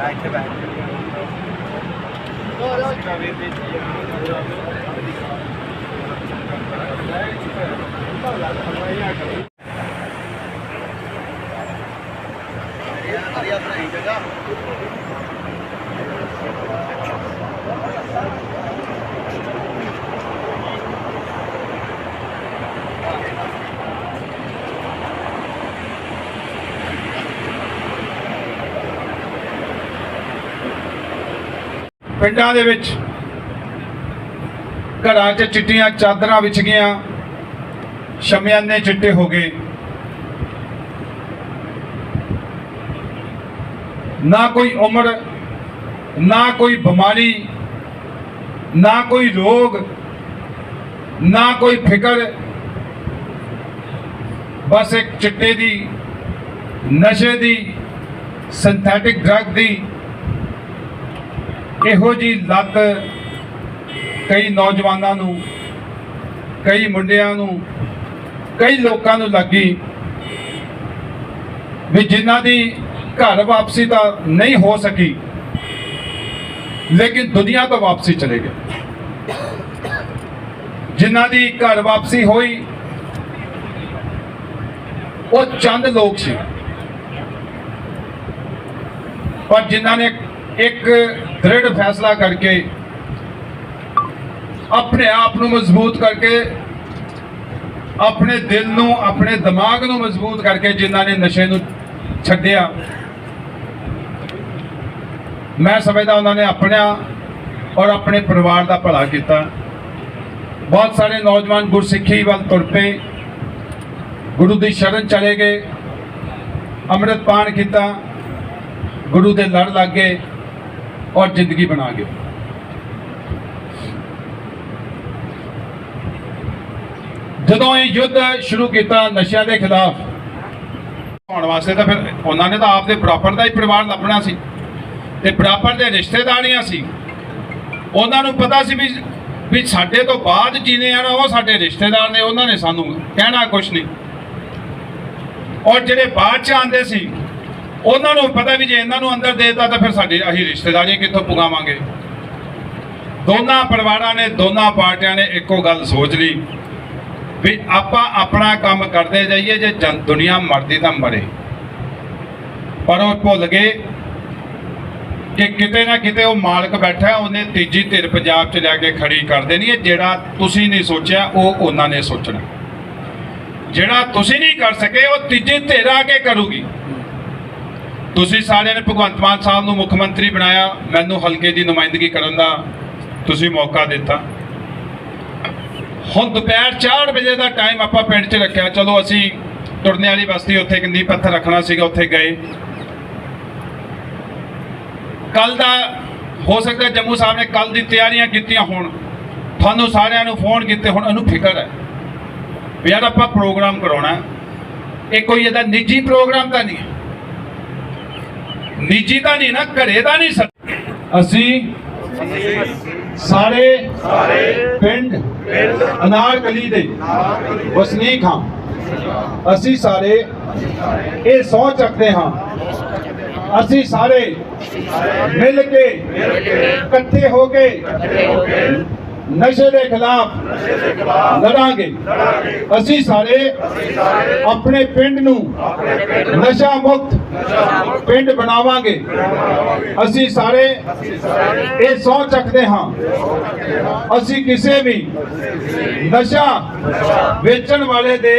बैठे बैठे हरियाणा जगह ਪਿੰਡਾਂ ਦੇ ਵਿੱਚ ਘਰਾਂ 'ਚ ਚਿੱਟੀਆਂ ਚਾਦਰਾਂ ਵਿਛ ਗਈਆਂ, ਸ਼ਮਿਆਨੇ ਚਿੱਟੇ ਹੋ ਗਏ। ਨਾ ਕੋਈ ਉਮਰ, ਨਾ ਕੋਈ ਬਿਮਾਰੀ, ਨਾ ਕੋਈ ਰੋਗ, ਨਾ ਕੋਈ ਫਿਕਰ, ਬਸ ਇੱਕ ਚਿੱਟੇ ਦੀ, ਨਸ਼ੇ ਦੀ ਸਿੰਥੈਟਿਕ ਡਰੱਗ ਦੀ ਇਹੋ ਜੀ ਲੱਤ ਕਈ ਨੌਜਵਾਨਾਂ ਨੂੰ, ਕਈ ਮੁੰਡਿਆਂ ਨੂੰ, ਕਈ ਲੋਕਾਂ ਨੂੰ ਲੱਗੀ ਵੀ ਜਿਨ੍ਹਾਂ ਦੀ ਘਰ ਵਾਪਸੀ ਤਾਂ ਨਹੀਂ ਹੋ ਸਕੀ, ਲੇਕਿਨ ਦੁਨੀਆ ਤੋਂ ਵਾਪਸੀ ਚਲੇ ਗਏ। ਜਿਨ੍ਹਾਂ ਦੀ ਘਰ ਵਾਪਸੀ ਹੋਈ, ਉਹ ਚੰਦ ਲੋਕ ਸੀ। ਪਰ ਜਿਨ੍ਹਾਂ ਨੇ ਇੱਕ ਦ੍ਰਿੜ ਫੈਸਲਾ ਕਰਕੇ ਆਪਣੇ ਆਪ ਨੂੰ ਮਜ਼ਬੂਤ ਕਰਕੇ, ਆਪਣੇ ਦਿਲ ਨੂੰ, ਆਪਣੇ ਦਿਮਾਗ ਨੂੰ ਮਜ਼ਬੂਤ ਕਰਕੇ ਜਿਨ੍ਹਾਂ ਨੇ ਨਸ਼ੇ ਨੂੰ ਛੱਡਿਆ, ਮੈਂ ਸਮਝਦਾ ਉਹਨਾਂ ਨੇ ਆਪਣਾ ਔਰ ਆਪਣੇ ਪਰਿਵਾਰ ਦਾ ਭਲਾ ਕੀਤਾ। ਬਹੁਤ ਸਾਰੇ ਨੌਜਵਾਨ ਗੁਰਸਿੱਖੀ ਵੱਲ ਤੁਰ ਪਏ। ਗੁਰੂ ਦੀ ਸ਼ਰਨ ਚਲੇ ਗਏ। ਅੰਮ੍ਰਿਤ ਪਾਨ ਕੀਤਾ। ਗੁਰੂ ਦੇ ਲੜ ਲੱਗ ਗਏ ਔਰ ਜ਼ਿੰਦਗੀ ਬਣਾ ਗਏ ਜਦੋਂ ਇਹ ਯੁੱਧ ਸ਼ੁਰੂ ਕੀਤਾ ਨਸ਼ਿਆਂ ਦੇ ਖਿਲਾਫ, ਹੋਣ ਵਾਸਤੇ ਤਾਂ ਫਿਰ ਉਹਨਾਂ ਨੇ ਤਾਂ ਆਪਦੇ ਬਰਾਬਰ ਦਾ ਹੀ ਪਰਿਵਾਰ ਲੱਭਣਾ ਸੀ ਤੇ ਬਰਾਬਰ ਦੇ ਰਿਸ਼ਤੇਦਾਰੀਆਂ ਸੀ। ਉਹਨਾਂ ਨੂੰ ਪਤਾ ਸੀ ਵੀ ਵੀ ਸਾਡੇ ਤੋਂ ਬਾਅਦ ਜੀਨੇ ਆ ਉਹ ਸਾਡੇ ਰਿਸ਼ਤੇਦਾਰ ਨੇ, ਉਹਨਾਂ ਨੇ ਸਾਨੂੰ ਕਹਿਣਾ ਕੁਝ ਨਹੀਂ। ਔਰ ਜਿਹੜੇ ਬਾਅਦ ਚ ਆਂਦੇ ਸੀ ਉਹਨਾਂ ਨੂੰ ਪਤਾ ਵੀ ਜੇ ਇਹਨਾਂ ਨੂੰ ਅੰਦਰ ਦੇਤਾ ਤਾਂ ਫਿਰ ਸਾਡੀ ਅਸੀਂ ਰਿਸ਼ਤੇਦਾਰੀ ਕਿੱਥੋਂ ਪੁਗਾਵਾਂਗੇ? ਦੋਨਾਂ ਪਰਿਵਾਰਾਂ ਨੇ, ਦੋਨਾਂ ਪਾਰਟੀਆਂ ਨੇ ਇੱਕੋ ਗੱਲ ਸੋਚ ਲਈ ਵੀ ਆਪਾਂ ਆਪਣਾ ਕੰਮ ਕਰਦੇ ਜਾਈਏ, ਜੇ ਜਨ ਦੁਨੀਆ ਮਰਦੀ ਤਾਂ ਮਰੇ। ਪਰ ਉਹ ਭੁੱਲ ਗਏ ਕਿ ਕਿਤੇ ਨਾ ਕਿਤੇ ਉਹ ਮਾਲਕ ਬੈਠਾ ਉਹਨੇ ਤੀਜੀ ਧਿਰ ਪੰਜਾਬ 'ਚ ਲੈ ਕੇ ਖੜੀ ਕਰ ਦੇਣੀ ਹੈ। ਜਿਹੜਾ ਤੁਸੀਂ ਨਹੀਂ ਸੋਚਿਆ, ਉਹ ਉਹਨਾਂ ਨੇ ਸੋਚਣਾ। ਜਿਹੜਾ ਤੁਸੀਂ ਨਹੀਂ ਕਰ ਸਕੇ, ਉਹ ਤੀਜੀ ਧਿਰ ਆ ਕੇ ਕਰੂਗੀ। ਤੁਸੀਂ ਸਾਰਿਆਂ ਨੇ ਭਗਵੰਤ ਮਾਨ ਸਾਹਿਬ ਨੂੰ ਮੁੱਖ ਮੰਤਰੀ ਬਣਾਇਆ। ਮੈਨੂੰ ਹਲਕੇ ਦੀ ਨੁਮਾਇੰਦਗੀ ਕਰਨ ਦਾ ਤੁਸੀਂ ਮੌਕਾ ਦਿੱਤਾ। ਹੁਣ ਦੁਪਹਿਰ 4 ਵਜੇ ਦਾ ਟਾਈਮ ਆਪਾਂ ਪਿੰਡ 'ਚ ਰੱਖਿਆ। ਚਲੋ ਅਸੀਂ ਤੁਰਨੇ ਵਾਲੀ ਬਸਤੀ ਉੱਥੇ ਇੱਕ ਨੀਂਹ ਪੱਥਰ ਰੱਖਣਾ ਸੀਗਾ, ਉੱਥੇ ਗਏ। ਕੱਲ ਦਾ ਹੋ ਸਕਦਾ ਜੰਮੂ ਸਾਹਿਬ ਨੇ ਕੱਲ ਦੀ ਤਿਆਰੀਆਂ ਕੀਤੀਆਂ ਹੋਣ। ਤੁਹਾਨੂੰ ਸਾਰਿਆਂ ਨੂੰ ਫੋਨ ਕੀਤੇ ਹੁਣ, ਇਹਨੂੰ ਫਿਕਰ ਹੈ ਵੀ ਯਾਰ ਆਪਾਂ ਪ੍ਰੋਗਰਾਮ ਕਰਾਉਣਾ। ਇਹ ਕੋਈ ਇਹਦਾ ਨਿੱਜੀ ਪ੍ਰੋਗਰਾਮ ਤਾਂ ਨਹੀਂ ਹੈ। ਨਿੱਜੀ ਤਾਂ ਨਹੀਂ ਨਾ, ਘਰੇ ਦਾ ਨਹੀਂ ਅਸੀਂ ਸਾਰੇ ਸਾਰੇ ਪਿੰਡ ਅਨਾਰਕਲੀ ਦੇ ਵਸਨੀਕ ਹਾਂ। ਅਸੀਂ ਸਾਰੇ ਇਹ ਸਹੁੰ ਚੱਕਦੇ ਹਾਂ। ਅਸੀਂ ਸਾਰੇ ਮਿਲ ਕੇ ਇਕੱਠੇ ਹੋ ਕੇ ਨਸ਼ੇ ਦੇ ਖਿਲਾਫ ਲੜਾਂਗੇ। ਅਸੀਂ ਸਾਰੇ ਆਪਣੇ ਪਿੰਡ ਨੂੰ ਨਸ਼ਾ ਮੁਕਤ ਪਿੰਡ ਬਣਾਵਾਂਗੇ। ਅਸੀਂ ਸਾਰੇ ਇਹ ਸਹੁੰ ਚੱਕਦੇ ਹਾਂ। ਅਸੀਂ ਕਿਸੇ ਵੀ ਨਸ਼ਾ ਵੇਚਣ ਵਾਲੇ ਦੇ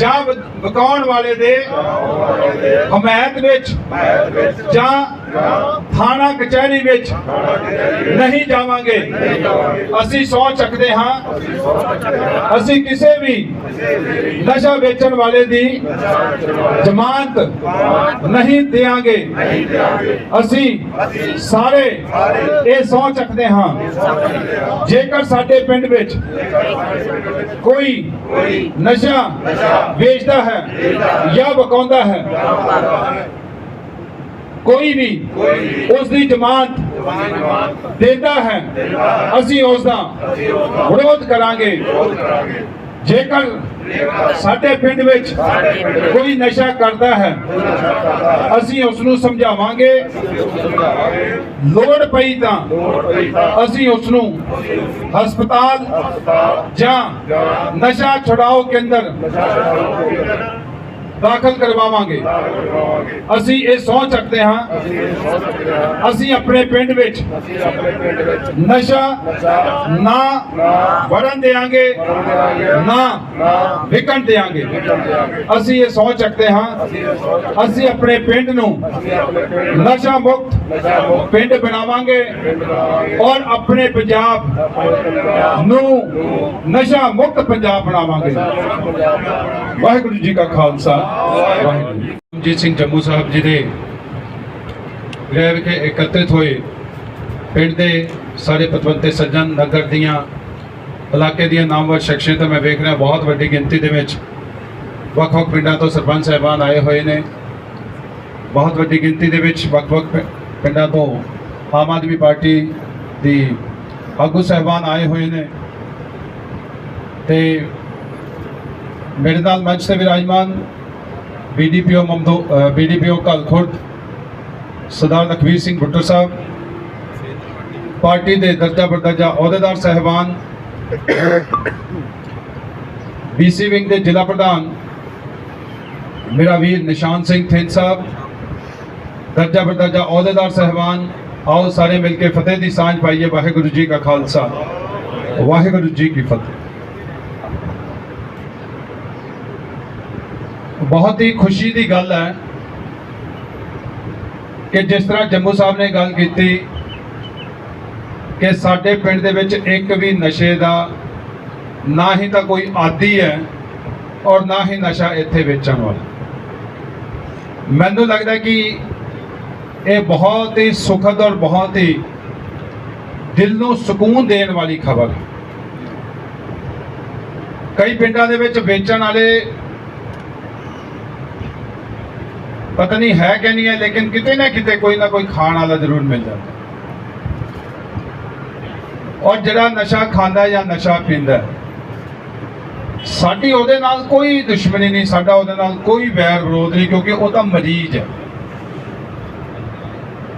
ਜਾਂ ਵਿਕਾਉਣ ਵਾਲੇ ਦੇ ਹਮਾਇਤ ਵਿੱਚ ਜਾਂ ਥਾਣਾ ਕਚਹਿਰੀ ਵਿੱਚ ਨਹੀਂ ਜਾਵਾਂਗੇ। ਅਸੀਂ ਸਹੁੰ ਚੱਕਦੇ ਹਾਂ। ਅਸੀਂ ਕਿਸੇ ਵੀ ਨਸ਼ਾ ਵੇਚਣ ਵਾਲੇ ਦੀ ਜ਼ਮਾਨਤ ਨਹੀਂ ਦੇਵਾਂਗੇ ਅਸੀਂ ਸਾਰੇ ਇਹ ਸਹੁੰ ਚੱਕਦੇ ਹਾਂ। ਜੇਕਰ ਸਾਡੇ ਪਿੰਡ ਵਿੱਚ ਕੋਈ ਨਸ਼ਾ ਵੇਚਦਾ ਹੈ ਜਾਂ ਵਿਕਾਉਂਦਾ ਹੈ ਕੋਈ ਵੀ ਉਸ ਦੀ ਜ਼ਮਾਨਤ ਦਿੰਦਾ ਹੈ ਅਸੀਂ ਉਸ ਦਾ ਵਿਰੋਧ ਕਰਾਂਗੇ। ਜੇਕਰ ਸਾਡੇ ਪਿੰਡ ਵਿੱਚ ਕੋਈ ਨਸ਼ਾ ਕਰਦਾ ਹੈ ਅਸੀਂ ਉਸ ਨੂੰ ਸਮਝਾਵਾਂਗੇ। ਲੋੜ ਪਈ ਤਾਂ ਅਸੀਂ ਉਸ ਨੂੰ ਹਸਪਤਾਲ ਜਾਂ ਨਸ਼ਾ ਛੁਡਾਓ ਕੇਂਦਰ ਦਾਖਲ ਕਰਵਾਵਾਂਗੇ। ਅਸੀਂ ਇਹ ਸਹੁੰ ਚੱਕਦੇ ਹਾਂ। ਅਸੀਂ ਆਪਣੇ ਪਿੰਡ ਵਿੱਚ ਨਸ਼ਾ ਨਾ ਵੜਨ ਦੇਾਂਗੇ ਨਾ ਵਿਕਣ ਦੇਾਂਗੇ ਅਸੀਂ ਇਹ ਸਹੁੰ ਚੱਕਦੇ ਹਾਂ। ਅਸੀਂ ਆਪਣੇ ਪਿੰਡ ਨੂੰ ਨਸ਼ਾ ਮੁਕਤ ਪਿੰਡ ਬਣਾਵਾਂਗੇ ਔਰ ਆਪਣੇ ਪੰਜਾਬ ਨੂੰ ਨਸ਼ਾ ਮੁਕਤ ਪੰਜਾਬ ਬਣਾਵਾਂਗੇ। ਵਾਹਿਗੁਰੂ ਜੀ ਕਾ ਖਾਲਸਾ। ਵਾਹਿਗੁਰੂ ਜੀ ਸਿੰਘ ਜੰਮੂ ਸਾਹਿਬ ਜੀ ਦੇ ਗ੍ਰਹਿ ਵਿਖੇ ਇਕੱਤਰਿਤ ਹੋਏ ਪਿੰਡ ਦੇ ਸਾਰੇ ਪਤਵੰਤੇ ਸੱਜਣ ਨਗਰ ਦੀਆਂ ਇਲਾਕੇ ਦੀਆਂ ਨਾਮਵਰ ਸ਼ਖਸੀਅਤਾਂ ਮੈਂ ਵੇਖ ਰਿਹਾ, ਬਹੁਤ ਵੱਡੀ ਗਿਣਤੀ ਦੇ ਵਿੱਚ ਵੱਖ-ਵੱਖ ਪਿੰਡਾਂ ਤੋਂ ਸਰਪੰਚ ਸਾਹਿਬਾਨ ਆਏ ਹੋਏ ਨੇ। ਬਹੁਤ ਵੱਡੀ ਗਿਣਤੀ ਦੇ ਵਿੱਚ ਵੱਖ-ਵੱਖ ਪਿੰ- ਪਿੰਡਾਂ ਤੋਂ ਆਮ ਆਦਮੀ ਪਾਰਟੀ ਦੀ ਆਗੂ ਸਾਹਿਬਾਨ ਆਏ ਹੋਏ ਨੇ। ਤੇ ਮੇਰੇ ਨਾਲ ਮੰਚ ਤੇ ਵਿਰਾਜਮਾਨ BDPO Mamdot BDPO Kalkhurd Sardar Lakhvir Singh Bhuttar Sahib, party ਦੇ ਦਰਜਾ ਬਰਦਰਜਾ ਅਹੁਦੇਦਾਰ ਸਹਿਬਾਨ ਬੀਸੀ ਵਿੰਗ ਦੇ ਜ਼ਿਲ੍ਹਾ ਪ੍ਰਧਾਨ, ਮੇਰਾ ਵੀਰ ਨਿਸ਼ਾਨ ਸਿੰਘ ਥਿੰਦ ਸਾਹਿਬ ਦਰਜਾ ਬਰਦਰਜਾ ਅਹੁਦੇਦਾਰ ਸਹਿਬਾਨ, ਆਓ ਸਾਰੇ ਮਿਲ ਕੇ ਫਤਿਹ ਦੀ ਸਾਂਝ ਪਾਈਏ, ਵਾਹਿਗੁਰੂ ਜੀ ਕਾ ਖਾਲਸਾ। ਵਾਹਿਗੁਰੂ ਜੀ ਕੀ ਫਤਿਹ। ਬਹੁਤ ਹੀ ਖੁਸ਼ੀ ਦੀ ਗੱਲ ਹੈ ਕਿ ਜਿਸ ਤਰ੍ਹਾਂ ਜੰਮੂ ਸਾਹਿਬ ਨੇ ਗੱਲ ਕੀਤੀ ਕਿ ਸਾਡੇ ਪਿੰਡ ਦੇ ਵਿੱਚ ਇੱਕ ਵੀ ਨਸ਼ੇ ਦਾ ਨਾ ਹੀ ਤਾਂ ਕੋਈ ਆਦੀ ਹੈ ਔਰ ਨਾ ਹੀ ਨਸ਼ਾ ਇੱਥੇ ਵੇਚਣ ਵਾਲਾ। ਮੈਨੂੰ ਲੱਗਦਾ ਕਿ ਇਹ ਬਹੁਤ ਹੀ ਸੁਖਦ ਔਰ ਬਹੁਤ ਹੀ ਦਿਲ ਨੂੰ ਸਕੂਨ ਦੇਣ ਵਾਲੀ ਖਬਰ ਕਈ ਪਿੰਡਾਂ ਦੇ ਵਿੱਚ ਵੇਚਣ ਵਾਲੇ ਪਤਾ ਨਹੀਂ ਹੈ ਕਿ ਨਹੀਂ ਹੈ, ਲੇਕਿਨ ਕਿਤੇ ਨਾ ਕਿਤੇ ਕੋਈ ਨਾ ਕੋਈ ਖਾਣ ਵਾਲਾ ਜ਼ਰੂਰ ਮਿਲ ਜਾਂਦਾ ਔਰ ਜਿਹੜਾ ਨਸ਼ਾ ਖਾਂਦਾ ਜਾਂ ਨਸ਼ਾ ਪੀਂਦਾ ਸਾਡੀ ਉਹਦੇ ਨਾਲ ਕੋਈ ਦੁਸ਼ਮਣੀ ਨਹੀਂ, ਸਾਡਾ ਉਹਦੇ ਨਾਲ ਕੋਈ ਵੈਰ ਵਿਰੋਧ ਨਹੀਂ, ਕਿਉਂਕਿ ਉਹ ਤਾਂ ਮਰੀਜ਼ ਹੈ।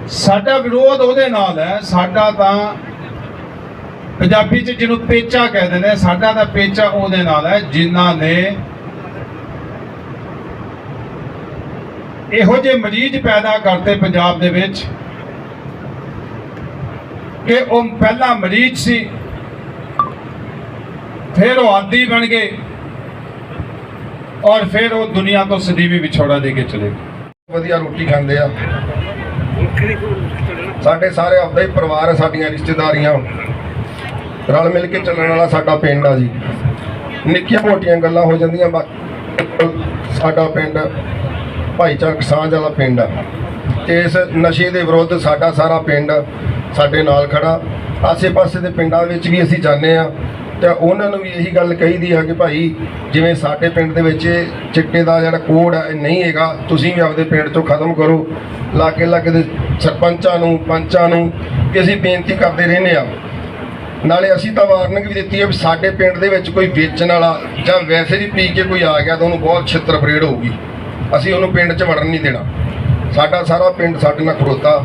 ਸਾਡਾ ਵਿਰੋਧ ਉਹਦੇ ਨਾਲ ਹੈ, ਸਾਡਾ ਤਾਂ ਪੰਜਾਬੀ ਚ ਜਿਹਨੂੰ ਪੇਚਾ ਕਹਿੰਦੇ ਨੇ, ਸਾਡਾ ਤਾਂ ਪੇਚਾ ਉਹਦੇ ਨਾਲ ਹੈ, ਜਿਨ੍ਹਾਂ ਨੇ ਇਹੋ ਜਿਹੇ ਮਰੀਜ਼ ਪੈਦਾ ਕਰਤੇ ਪੰਜਾਬ ਦੇ ਵਿੱਚ ਕਿ ਉਹ ਪਹਿਲਾਂ ਮਰੀਜ਼ ਸੀ, ਫਿਰ ਉਹ ਆਦੀ ਬਣ ਗਏ ਔਰ ਫਿਰ ਉਹ ਦੁਨੀਆ ਤੋਂ ਸਦੀਵੀ ਵਿਛੋੜਾ ਦੇ ਕੇ ਚਲੇ ਗਏ। ਵਧੀਆ ਰੋਟੀ ਖਾਂਦੇ ਆ। ਸਾਡੇ ਸਾਰੇ ਆਪਦਾ ਹੀ ਪਰਿਵਾਰ ਹੈ ਸਾਡੀਆਂ ਰਿਸ਼ਤੇਦਾਰੀਆਂ। ਰਲ ਮਿਲ ਕੇ ਚੱਲਣ ਵਾਲਾ ਸਾਡਾ ਪਿੰਡ ਆ ਜੀ। ਨਿੱਕੀਆਂ ਮੋਟੀਆਂ ਗੱਲਾਂ ਹੋ ਜਾਂਦੀਆਂ ਬਾਕੀ ਸਾਡਾ ਪਿੰਡ ਭਾਈਚਾਰਕ ਸਾਂਝ ਵਾਲਾ ਪਿੰਡ ਆ। ਇਸ ਨਸ਼ੇ ਦੇ ਵਿਰੁੱਧ ਸਾਡਾ ਸਾਰਾ ਪਿੰਡ ਸਾਡੇ ਨਾਲ ਖੜਾ। ਆਸੇ-ਪਾਸੇ ਦੇ ਪਿੰਡਾਂ ਵਿੱਚ ਵੀ ਅਸੀਂ ਜਾਂਦੇ ਆ। ਤੇ ਉਹਨਾਂ ਨੂੰ ਵੀ ਇਹੀ ਗੱਲ ਕਹੀਦੀ ਆ ਕਿ ਭਾਈ ਜਿਵੇਂ ਸਾਡੇ ਪਿੰਡ ਦੇ ਵਿੱਚ ਇਹ ਚਿੱਟੇ ਦਾ ਜਿਹੜਾ ਕੋਡ ਹੈ ਇਹ ਨਹੀਂ ਹੈਗਾ ਤੁਸੀਂ ਵੀ ਆਪਦੇ ਪਿੰਡ ਤੋਂ ਖਤਮ ਕਰੋ। ਲਾਗੇ ਲਾਗੇ ਦੇ ਸਰਪੰਚਾਂ ਨੂੰ ਪੰਚਾਂ ਨੂੰ ਕਿ ਅਸੀਂ ਬੇਨਤੀ ਕਰਦੇ ਰਹਿੰਦੇ ਆ। ਨਾਲੇ ਅਸੀਂ ਤਾਂ ਵਾਰਨਿੰਗ ਵੀ ਦਿੱਤੀ ਹੈ ਵੀ ਸਾਡੇ ਪਿੰਡ ਦੇ ਵਿੱਚ ਕੋਈ ਵੇਚਣ ਵਾਲਾ ਜਾਂ ਵੈਸੇ ਹੀ ਪੀ ਕੇ ਕੋਈ ਆ ਗਿਆ ਤਾਂ ਉਹਨੂੰ ਬਹੁਤ ਛਿੱਤਰ ਪਰੇਡ ਹੋਊਗੀ। ਅਸੀਂ ਉਹਨੂੰ ਪਿੰਡ 'ਚ ਵੜਨ ਨਹੀਂ ਦੇਣਾ। ਸਾਡਾ ਸਾਰਾ ਪਿੰਡ ਸਾਡੇ ਨਾਲ ਖੜੋਤਾ।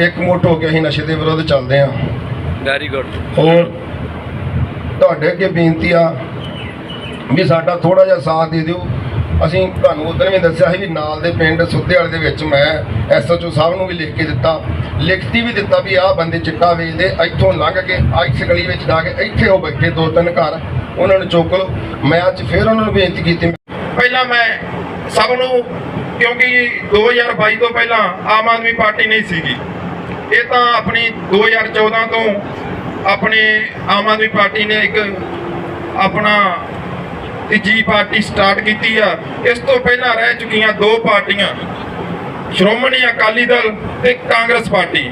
ਇੱਕ ਮੁੱਠ ਹੋ ਕੇ ਅਸੀਂ ਨਸ਼ੇ ਦੇ ਵਿਰੁੱਧ ਚੱਲਦੇ ਹਾਂ ਵੈਰੀ ਗੁੱਡ ਹੋਰ? ਤੁਹਾਡੇ ਅੱਗੇ ਬੇਨਤੀ ਆ ਵੀ ਸਾਡਾ ਥੋੜਾ ਜਿਹਾ ਸਾਥ ਦੇ ਦਿਓ। ਅਸੀਂ ਤੁਹਾਨੂੰ ਉਦੋਂ ਵੀ ਦੱਸਿਆ ਸੀ ਵੀ ਨਾਲ ਦੇ ਪਿੰਡ ਸੁੱਧੇ ਵਾਲੇ ਦੇ ਵਿੱਚ ਮੈਂ ਐਸਐਚਓ ਸਾਹਿਬ ਨੂੰ ਵੀ ਲਿਖ ਕੇ ਦਿੱਤਾ। ਲਿਖਤੀ ਵੀ ਦਿੱਤਾ ਵੀ ਆਹ ਬੰਦੇ ਚਿੱਟਾ ਵੇਚਦੇ, ਇੱਥੋਂ ਲੰਘ ਕੇ ਇਸ ਗਲੀ ਵਿੱਚ ਜਾ ਕੇ ਇੱਥੇ ਉਹ ਬੈਠੇ ਦੋ ਤਿੰਨ ਘਰ, ਉਹਨਾਂ ਨੂੰ ਚੁੱਕ ਲਓ। ਮੈਂ ਅੱਜ ਫਿਰ ਉਹਨਾਂ ਨੂੰ ਬੇਨਤੀ ਕੀਤੀ। ਪਹਿਲਾਂ ਮੈਂ ਸਭ ਨੂੰ, ਕਿਉਂਕਿ 2022 ਤੋਂ ਪਹਿਲਾਂ ਆਮ ਆਦਮੀ ਪਾਰਟੀ ਨਹੀਂ ਸੀਗੀ। ਇਹ ਤਾਂ ਆਪਣੀ 2014 ਤੋਂ ਆਪਣੇ ਆਮ ਆਦਮੀ ਪਾਰਟੀ ਨੇ ਇੱਕ ਆਪਣਾ ਤੀਜੀ ਪਾਰਟੀ ਸਟਾਰਟ ਕੀਤੀ ਆ। ਇਸ ਤੋਂ ਪਹਿਲਾਂ ਰਹਿ ਚੁੱਕੀਆਂ ਦੋ ਪਾਰਟੀਆਂ, ਸ਼੍ਰੋਮਣੀ ਅਕਾਲੀ ਦਲ ਤੇ ਕਾਂਗਰਸ ਪਾਰਟੀ।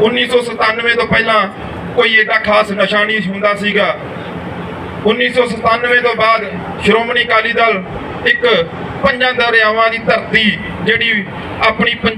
1997 ਤੋਂ ਪਹਿਲਾਂ ਕੋਈ ਏਡਾ ਖਾਸ ਨਸ਼ਾ ਨਹੀਂ ਹੁੰਦਾ ਸੀਗਾ। 1997 ਤੋਂ ਬਾਅਦ ਸ਼੍ਰੋਮਣੀ ਅਕਾਲੀ ਦਲ ਇੱਕ ਪੰਜਾਂ ਦਰਿਆਵਾਂ ਦੀ ਧਰਤੀ ਜਿਹੜੀ ਆਪਣੀ ਪੰ-